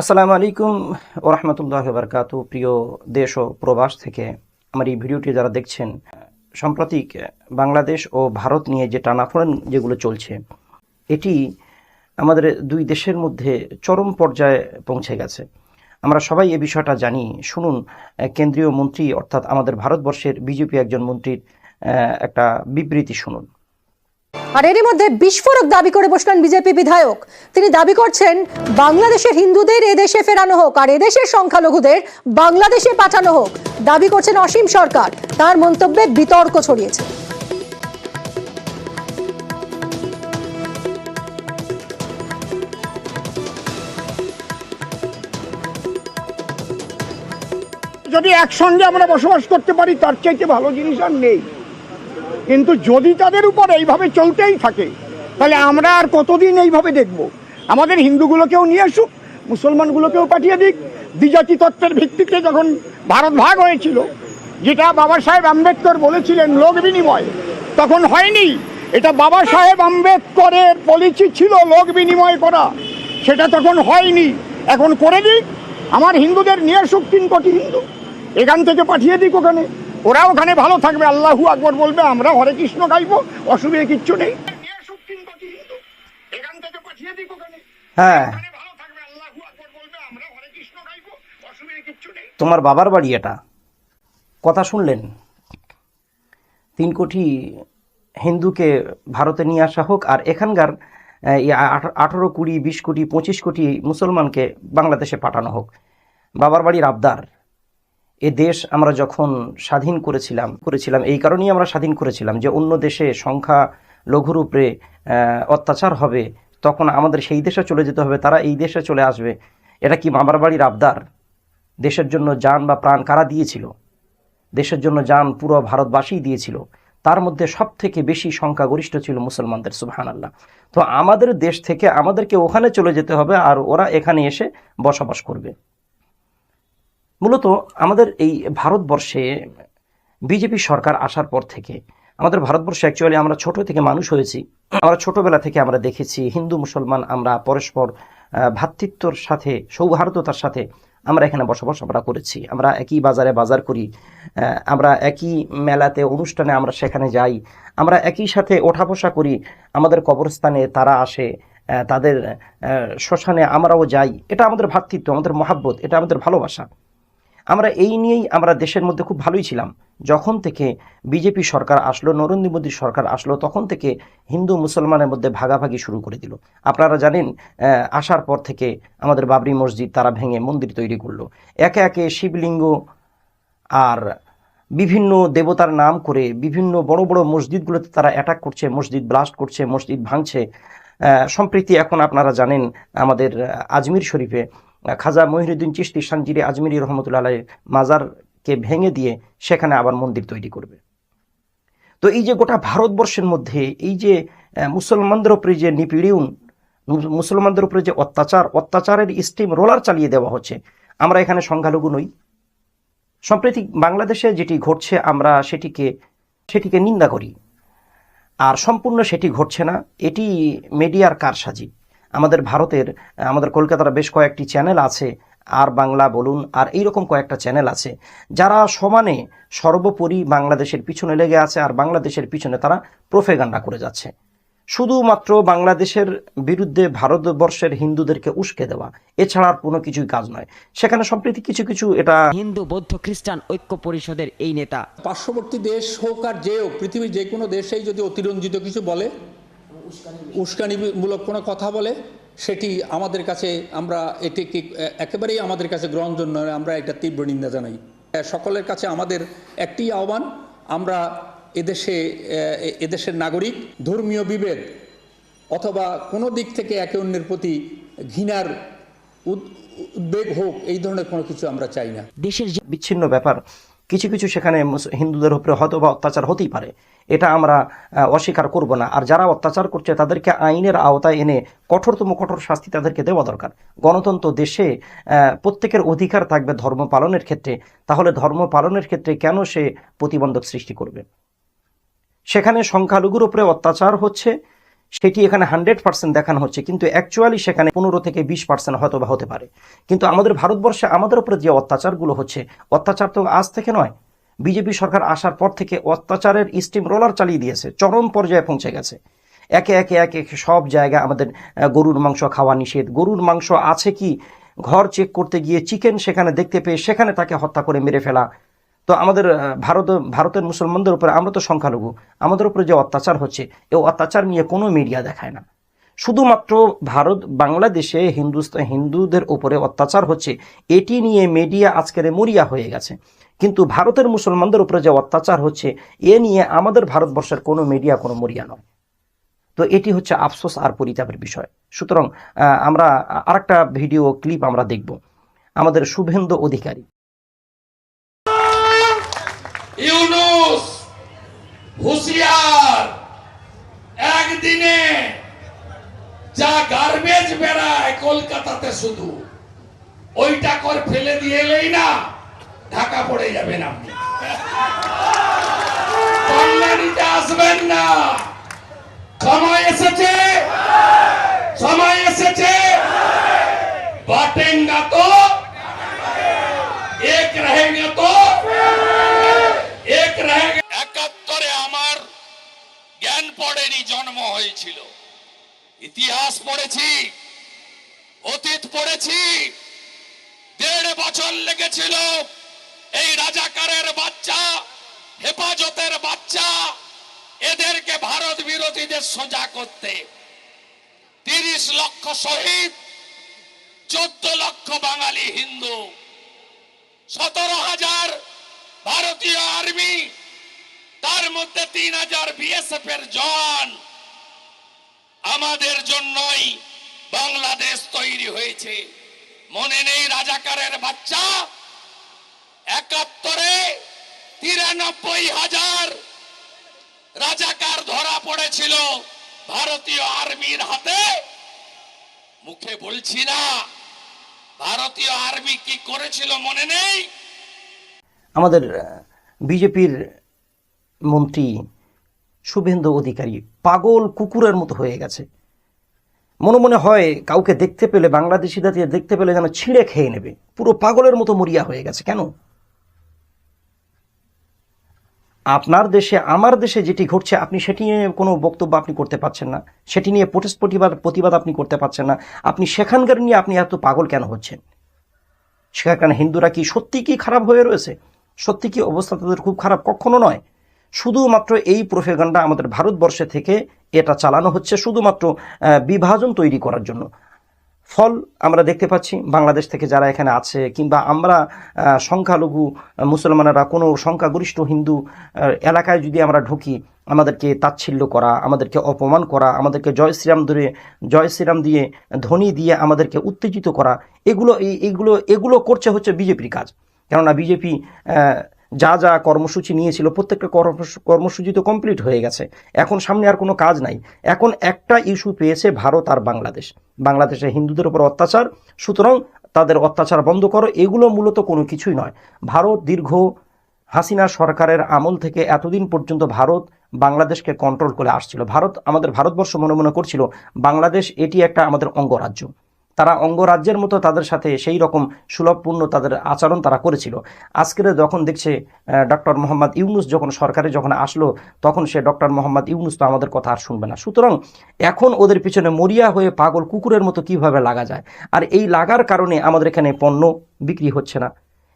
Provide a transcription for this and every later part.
আসসালামু আলাইকুম ওরহমতুল্লাহ বারকাত প্রিয় দেশ ও প্রবাস থেকে আমার এই ভিডিওটি যারা দেখছেন, সাম্প্রতিক বাংলাদেশ ও ভারত নিয়ে যে টানাফোড়েন যেগুলো চলছে, এটি আমাদের দুই দেশের মধ্যে চরম পর্যায়ে পৌঁছে গেছে। আমরা সবাই এ বিষয়টা জানি। শুনুন কেন্দ্রীয় মন্ত্রী অর্থাৎ আমাদের ভারতবর্ষের বিজেপি একজন মন্ত্রীর একটা বিবৃতি শুনুন। আর এরই মধ্যে বিস্ফোরক দাবি করে বসলেন বিজেপি বিধায়ক। তিনি দাবি করছেন বাংলাদেশের হিন্দুদের এদেশে ফেরানো হোক আর এদেশের সংখ্যালঘুদের বাংলাদেশে পাঠানো হোক, দাবি করছেন অসীম সরকার। তার মন্তব্যে বিতর্ক ছড়িয়েছে। যদি একসঙ্গে আমরা বসবাস করতে পারি, তার চাইতে ভালো জিনিস আর নেই। কিন্তু যদি তাদের উপর এইভাবে চলতেই থাকে, তাহলে আমরা আর কতদিন এইভাবে দেখব? আমাদের হিন্দুগুলোকেও নিয়ে আসুক, মুসলমানগুলোকেও পাঠিয়ে দিক। দ্বিজাতি তত্ত্বের ভিত্তিতে যখন ভারত ভাগ হয়েছিল, যেটা বাবা সাহেব আম্বেদকর বলেছিলেন লোক বিনিময়, তখন হয়নি। এটা বাবা সাহেব আম্বেদকরের পলিসি ছিল লোক বিনিময় করা। সেটা তখন হয়নি। এখন করে দিক। আমার হিন্দুদের নিয়ে আসুক, তিন কোটি হিন্দু। এখান থেকে পাঠিয়ে দিক ওখানে। ওরা ওখানে ভালো থাকবে, আল্লাহু আকবর বলবে, আমরা হরে কৃষ্ণ গাইবো, অসুবিধা কিচ্ছু নেই। হ্যাঁ। তোমার বাবার বাড়ি এটা। কথা শুনলেন? তিন কোটি হিন্দুকে ভারতে নিয়ে আসা হোক, আর এখানকার আঠারো কুড়ি বিশ কোটি, পঁচিশ কোটি মুসলমানকে বাংলাদেশে পাঠানো হোক। বাবার বাড়ির আবদার। এ দেশ আমরা যখন স্বাধীন করেছিলাম করেছিলাম, এই কারণেই আমরা স্বাধীন করেছিলাম যে অন্য দেশে সংখ্যা লঘুরূপে অত্যাচার হবে, তখন আমাদের সেই দেশে চলে যেতে হবে, তারা এই দেশে চলে আসবে। এটা কি মামার বাড়ির আবদার? দেশের জন্য যান বা প্রাণ কারা দিয়েছিল? দেশের জন্য যান পুরো ভারতবাসী দিয়েছিল। তার মধ্যে সব থেকে বেশি সংখ্যাগরিষ্ঠ ছিল মুসলমানদের সুবহান আল্লাহ তো আমাদের দেশ থেকে আমাদেরকে ওখানে চলে যেতে হবে আর ওরা এখানে এসে বসবাস করবে। মূলত আমাদের এই ভারতবর্ষে বিজেপি সরকার আসার পর থেকে আমাদের ভারতবর্ষে অ্যাকচুয়ালি আমরা ছোট থেকে মানুষ হয়েছি। আমরা ছোটবেলা থেকে আমরা দেখেছি হিন্দু, মুসলমান আমরা পরস্পর ভ্রাতৃত্বর সাথে, সৌহার্দ্যতার সাথে আমরা এখানে বসবাস আমরা করেছি। আমরা একই বাজারে বাজার করি আমরা একই মেলাতে, অনুষ্ঠানে আমরা সেখানে যাই, আমরা একই সাথে ওঠা বসা করি। আমাদের কবরস্থানে তারা আসে তাদের শ্মশানে আমরাও যাই। এটা আমাদের ভ্রাতৃত্ব আমাদের মহাব্বত, এটা আমাদের ভালোবাসা। আমরা এই নিয়েই আমরা দেশের মধ্যে খুব ভালোই ছিলাম। যখন থেকে বিজেপি সরকার আসলো, নরেন্দ্র মোদীর সরকার আসলো, তখন থেকে হিন্দু মুসলমানের মধ্যে ভাগাভাগি শুরু করে দিল। আপনারা জানেন আসার পর থেকে আমাদের বাবরি মসজিদ, তারা ভেঙে মন্দির তৈরি করল। একে একে শিবলিঙ্গ আর বিভিন্ন দেবতার নাম করে বিভিন্ন বড় বড় মসজিদগুলোতে তারা অ্যাটাক করছে, মসজিদ ব্লাস্ট করছে, মসজিদ ভাঙছে। সম্প্রীতি এখন আপনারা জানেন, আমাদের আজমির শরীফে খাজা মহিরুদ্দিন চিশতি সানজিরি আজমিরি রহমতুল্লাহ মাজারকে ভেঙে দিয়ে সেখানে আবার মন্দির তৈরি করবে। তো এই যে গোটা ভারতবর্ষের মধ্যে এই যে মুসলমানদের উপরে যে নিপীড়ন মুসলমানদের উপরে যে অত্যাচার, অত্যাচারের স্টিম রোলার চালিয়ে দেওয়া হচ্ছে, আমরা এখানে সংখ্যালঘু নই। সম্প্রতি বাংলাদেশে যেটি ঘটছে, আমরা সেটিকে সেটিকে নিন্দা করি। আর সম্পূর্ণ সেটি ঘটছে না, এটি মিডিয়ার কারসাজি। আমাদের ভারতের আমাদের কলকাতার বেশ কয়েকটি চ্যানেল আছে আর বাংলা বলুন আর এইরকম কয়েকটা চ্যানেল আছে যারা সমানে সর্বোপরি বাংলাদেশের পিছনে লেগে আছে আর বাংলাদেশের পিছনে তারা প্রোফেগান্ডা করে যাচ্ছে। শুধুমাত্র বাংলাদেশের বিরুদ্ধে ভারতবর্ষের হিন্দুদেরকে উস্কে দেওয়া এছাড়া আর কোনো কিছুই কাজ নয়। সেখানে সম্প্রতি কিছু কিছু এটা হিন্দু বৌদ্ধ খ্রিস্টান ঐক্য পরিষদের এই নেতা। পার্শ্ববর্তী দেশ হোক আর যে হোক পৃথিবীর যে কোনো দেশেই যদি অতিরঞ্জিত কিছু বলে উস্কানিমূলক। কোনো কথা বলে সেটি আমাদের কাছে আমরা এটিকে একেবারেই আমাদের কাছে গ্রহণযোগ্য নয় আমরা এটা তীব্র নিন্দা জানাই। সকলের কাছে আমাদের একটি আহ্বান আমরা এদেশে এদেশের নাগরিক ধর্মীয় বিভেদ অথবা কোনো দিক থেকে একে অন্যের প্রতি ঘৃণার উদ- উদ্বেগ হোক এই ধরনের কোনো কিছু আমরা চাই না। দেশের যে বিচ্ছিন্ন ব্যাপার কিছু কিছু সেখানে হিন্দুদের উপরে হয়তো বা অত্যাচার হতেই পারে। এটা আমরা অস্বীকার করব না। আর যারা অত্যাচার করছে, তাদেরকে আইনের আওতায় এনে কঠোরতম কঠোর শাস্তি তাদেরকে দেওয়া দরকার। গণতন্ত্র দেশে প্রত্যেকের অধিকার থাকবে ধর্ম পালনের ক্ষেত্রে। তাহলে ধর্ম পালনের ক্ষেত্রে কেন সে প্রতিবন্ধক সৃষ্টি করবে? সেখানে সংখ্যালঘুর উপরে অত্যাচার হচ্ছে। সেটি এখানে হান্ড্রেড পার্সেন্ট দেখানো হচ্ছে? কিন্তু অ্যাকচুয়ালি সেখানে পনেরো থেকে বিশ পার্সেন্ট হয়তো বা হতে পারে। কিন্তু আমাদের ভারতবর্ষে আমাদের উপরে যে অত্যাচারগুলো হচ্ছে, অত্যাচার তো আজ থেকে নয়। বিজেপি সরকার আসার পর থেকে অত্যাচারের স্টিম রোলার চালিয়ে দিয়েছে, চরম পর্যায়ে পৌঁছে গেছে। একে একে একে সব জায়গায় আমাদের গরুর মাংস খাওয়া নিষেধ। গরুর মাংস আছে কি? ঘর চেক করতে গিয়ে চিকেন সেখানে দেখতে পেয়ে সেখানে তাকে হত্যা করে মেরে ফেলা। তো আমাদের ভারত, ভারতের মুসলমানদের উপরে আমরা তো সংখ্যালঘু। আমাদের উপরে যে অত্যাচার হচ্ছে এই অত্যাচার নিয়ে কোনো মিডিয়া দেখায় না। শুধুমাত্র ভারত, বাংলাদেশে হিন্দুস্তান হিন্দুদের উপরে অত্যাচার হচ্ছে, এটি নিয়ে মিডিয়া আজকের মরিয়া হয়ে গেছে। কিন্তু ভারতের মুসলমানদের উপরে যে অত্যাচার হচ্ছে, এ নিয়ে আমাদের ভারতবর্ষের কোনো মিডিয়া কোনো মরিয়া নয়। তো এটি হচ্ছে আফসোস আর পরিতাপের বিষয়। সুতরাং আমরা আরেকটা ভিডিও, ক্লিপ আমরা দেখব। আমাদের শুভেন্দু অধিকারী। ইউনুস হুঁশিয়ার একদিনে যা গার্বেজ বেড়ায় কলকাতাতে শুধু ওইটা কর ফেলে দিয়ে এলেই না ঢাকা পড়ে যাবেন আপনি কল্যাণীতে আসবেন না সময় এসেছে সময় এসেছে বাটেঙ্গা তো এক रहेंगे তো জ্ঞান পড়েনি, জন্ম হয়েছিল। ইতিহাস পড়েছি, অতীত পড়েছি, দেড় বছর লেগেছিল। এই রাজাকারের বাচ্চা, হেফাজতের বাচ্চা, এদেরকে ভারত বিরোধীদের সোজা করতে। তিরিশ লক্ষ শহীদ, চোদ্দ লক্ষ বাঙালি হিন্দু। সতেরো হাজার ভারতীয় আর্মি তার মধ্যে তিন হাজার বিএসএফ এর জওয়ান আমাদের জন্যই বাংলাদেশ তৈরি হয়েছে। মনে নেই রাজাকারের বাচ্চা? একাত্তরে তিরানব্বই হাজার রাজাকার ধরা পড়েছিল ভারতীয় আর্মির হাতে। মুখে বলছি না, ভারতীয় আর্মি কি করেছিল মনে নেই? আমাদের বিজেপির মন্ত্রী শুভেন্দু অধিকারী পাগল কুকুরের মতো হয়ে গেছে। মনে মনে হয় কাউকে দেখতে পেলে, বাংলাদেশি বাংলাদেশিদের দেখতে পেলে যেন ছিঁড়ে খেয়ে নেবে। পুরো পাগলের মতো মরিয়া হয়ে গেছে। কেন? আপনার দেশে, আমার দেশে যেটি ঘটছে, আপনি সেটি নিয়ে কোনো বক্তব্য আপনি করতে পারছেন না। সেটি নিয়ে প্রোটেস্ট প্রতিবাদ প্রতিবাদ আপনি করতে পারছেন না। আপনি সেখানকার নিয়ে আপনি এত পাগল কেন হচ্ছেন? সেখানকার হিন্দুরা কি সত্যি কি খারাপ হয়ে রয়েছে? সত্যি কি অবস্থা তাদের খুব খারাপ? কখনো নয়। শুধুমাত্র এই প্রফেগান্ডা আমাদের ভারতবর্ষে থেকে এটা চালানো হচ্ছে শুধুমাত্র বিভাজন তৈরি করার জন্য। ফল আমরা দেখতে পাচ্ছি, বাংলাদেশ থেকে যারা এখানে আছে কিংবা আমরা সংখ্যালঘু মুসলমানেরা, কোনো সংখ্যাগরিষ্ঠ হিন্দু এলাকায় যদি আমরা ঢুকি, আমাদেরকে তাচ্ছিল্য করা, আমাদেরকে অপমান করা, আমাদেরকে জয় শ্রীরাম ধরে, জয় শ্রীরাম দিয়ে ধ্বনি দিয়ে আমাদেরকে উত্তেজিত করা, এগুলো, এই- এইগুলো এগুলো করছে হচ্ছে বিজেপির কাজ। কেননা বিজেপি যা যা কর্মসূচি নিয়েছিল, প্রত্যেকটা কর্মসূ- কর্মসূচি তো কমপ্লিট হয়ে গেছে। এখন সামনে আর কোনো কাজ নাই। এখন একটা ইস্যু পেয়েছে ভারত আর বাংলাদেশ। বাংলাদেশে হিন্দুদের উপর অত্যাচার, সুতরাং তাদের অত্যাচার বন্ধ করো, এগুলো মূলত কোনো কিছুই নয়। ভারত দীর্ঘ হাসিনা সরকারের আমল থেকে এতদিন পর্যন্ত ভারত বাংলাদেশকে কন্ট্রোল করে আসছিল। ভারত, আমাদের ভারতবর্ষ মনে মনে করছিল, বাংলাদেশ এটি একটা আমাদের অঙ্গরাজ্য। তারা অঙ্গরাজ্যের মতো তাদের সাথে সেই রকম সুলভপূর্ণ তাদের আচরণ তারা করেছিল। আজকের যখন দেখছে ডক্টর মোহাম্মদ ইউনুস যখন সরকারে যখন আসলো, তখন সে ডক্টর মোহাম্মদ ইউনুস তো আমাদের কথা আর শুনবে না। সুতরাং এখন ওদের পিছনে মরিয়া হয়ে পাগল কুকুরের মতো কীভাবে লাগা যায়? আর এই লাগার কারণে আমাদের এখানে পণ্য বিক্রি হচ্ছে না।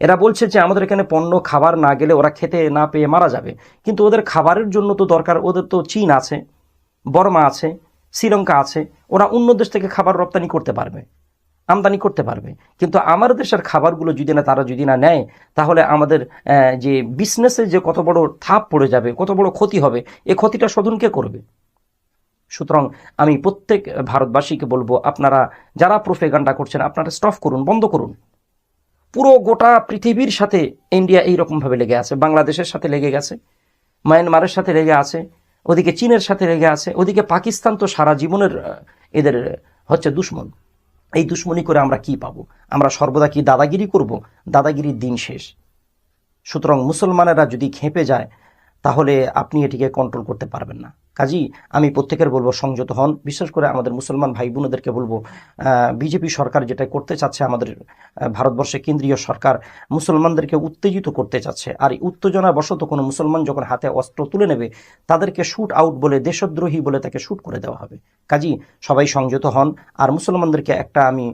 এরা বলছে যে আমাদের এখানে পণ্য, খাবার না গেলে ওরা খেতে না পেয়ে মারা যাবে। কিন্তু ওদের খাবারের জন্য তো দরকার, ওদের তো চীন আছে, বর্মা আছে শ্রীলঙ্কা আছে, ওরা অন্য দেশ থেকে খাবার রপ্তানি করতে পারবে, আমদানি করতে পারবে। কিন্তু আমার দেশের খাবারগুলো যদি না, তারা যদি না নেয়, তাহলে আমাদের যে বিজনেসে যে কত বড় থাপ পড়ে যাবে, কত বড় ক্ষতি হবে, এ ক্ষতিটা শোধন কে করবে? সুতরাং আমি প্রত্যেক ভারতবাসীকে বলব, আপনারা যারা প্রোফেগান্ডা করছেন, আপনারা স্টপ করুন, বন্ধ করুন। পুরো গোটা পৃথিবীর সাথে ইন্ডিয়া এইরকমভাবে লেগে আছে, বাংলাদেশের সাথে লেগে গেছে মায়ানমারের সাথে লেগে আছে ওদিকে চীনের সাথে লেগে আছে, ওদিকে পাকিস্তান তো সারা জীবনের এদের, হচ্ছে দুশ্মন। এই দুশ্মনী করে আমরা কি পাবো? আমরা সর্বদা কি দাদাগিরি করব? দাদাগিরির দিন শেষ। সুতরাং মুসলমানেরা যদি খেপে যায়, তাহলে আপনি এটিকে কন্ট্রোল করতে পারবেন না। কাজী আমি প্রত্যেকের বলব সংযত হন। বিশেষ করে আমাদের মুসলমান ভাই বোনদেরকে বলব বিজেপি সরকার যেটা করতে চাচ্ছে আমাদের ভারতবর্ষে কেন্দ্রীয় সরকার, মুসলমানদেরকে উত্তেজিত করতে চাচ্ছে। আর উত্তেজনা বশত কোনো মুসলমান যখন হাতে অস্ত্র তুলে নেবে, তাদেরকে শুট আউট বলে, দেশদ্রোহী বলে তাকে শুট করে দেওয়া হবে। কাজী সবাই সংযত হন। আর মুসলমানদেরকে একটা আমি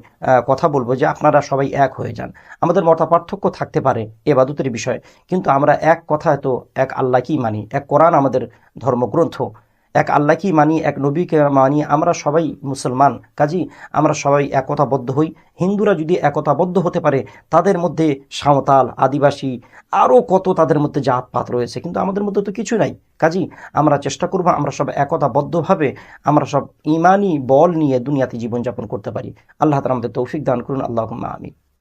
কথা বলব যে আপনারা সবাই এক হয়ে যান। আমাদের মত পার্থক্য থাকতে পারে এবাদতের বিষয়ে। কিন্তু আমরা এক কথায় তো এক আল্লাহকেই মানি। এক কোরআন আমাদের ধর্মগ্রন্থ। এক আল্লাহকেই মানি, এক নবীকে মানি, আমরা সবাই মুসলমান। কাজী, আমরা সবাই একতাবদ্ধ হই। হিন্দুরা যদি একতাবদ্ধ হতে পারে, তাদের মধ্যে সাঁওতাল, আদিবাসী, আরও কত তাদের মধ্যে জাতপাত রয়েছে, কিন্তু আমাদের মধ্যে তো কিছু নাই। কাজী, আমরা চেষ্টা করব আমরা সব একতাবদ্ধভাবে আমরা সব ইমানি বল নিয়ে দুনিয়াতে জীবনযাপন করতে পারি। আল্লাহ তালা আমাদের তৌফিক দান করুন। আল্লাহ আমি